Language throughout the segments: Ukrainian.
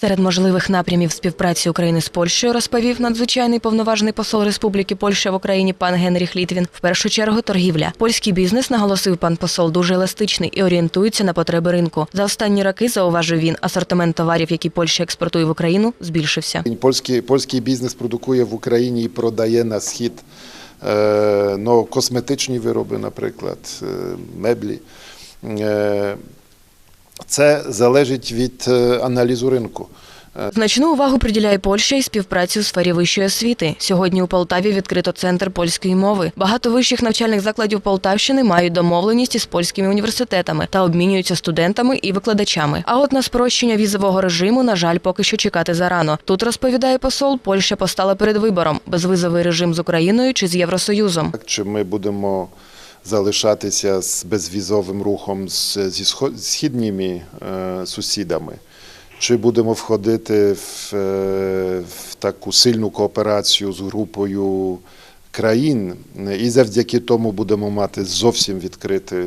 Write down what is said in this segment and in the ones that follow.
Серед можливих напрямів співпраці України з Польщею розповів надзвичайний повноважний посол Республіки Польща в Україні пан Генріх Літвін. В першу чергу торгівля. Польський бізнес, наголосив пан посол, дуже еластичний і орієнтується на потреби ринку. За останні роки, зауважив він, асортимент товарів, які Польща експортує в Україну, збільшився. Польський, польський бізнес продукує в Україні і продає на схід е, ну, косметичні вироби, наприклад, е, меблі. Це залежить від е, аналізу ринку. Значну увагу приділяє Польща і співпраці у сфері вищої освіти. Сьогодні у Полтаві відкрито центр польської мови. Багато вищих навчальних закладів Полтавщини мають домовленість із польськими університетами та обмінюються студентами і викладачами. А от на спрощення візового режиму, на жаль, поки що чекати зарано. Тут розповідає посол, Польща постала перед вибором: безвизовий режим з Україною чи з Євросоюзом. Чи ми будемо залишатися з безвізовим рухом з, зі східніми е, сусідами? Чи будемо входити в, е, в таку сильну кооперацію з групою країн, і завдяки тому будемо мати зовсім відкритий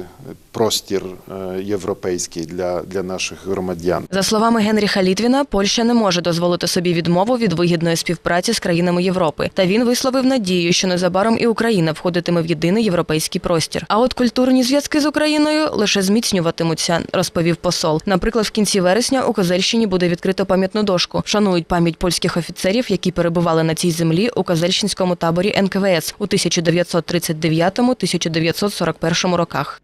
простір е, європейський для, для наших громадян? За словами Генріха Літвіна, Польща не може дозволити собі відмову від вигідної співпраці з країнами Європи. Та він висловив надію, що незабаром і Україна входитиме в єдиний європейський простір. А от культурні зв'язки з Україною лише зміцнюватимуться, розповів посол. Наприклад, в кінці вересня у Козельщині буде відкрито пам'ятну дошку. Шанують пам'ять польських офіцерів, які перебували на цій землі у Козельщинському таборі НКВС у 1939-1941 роках.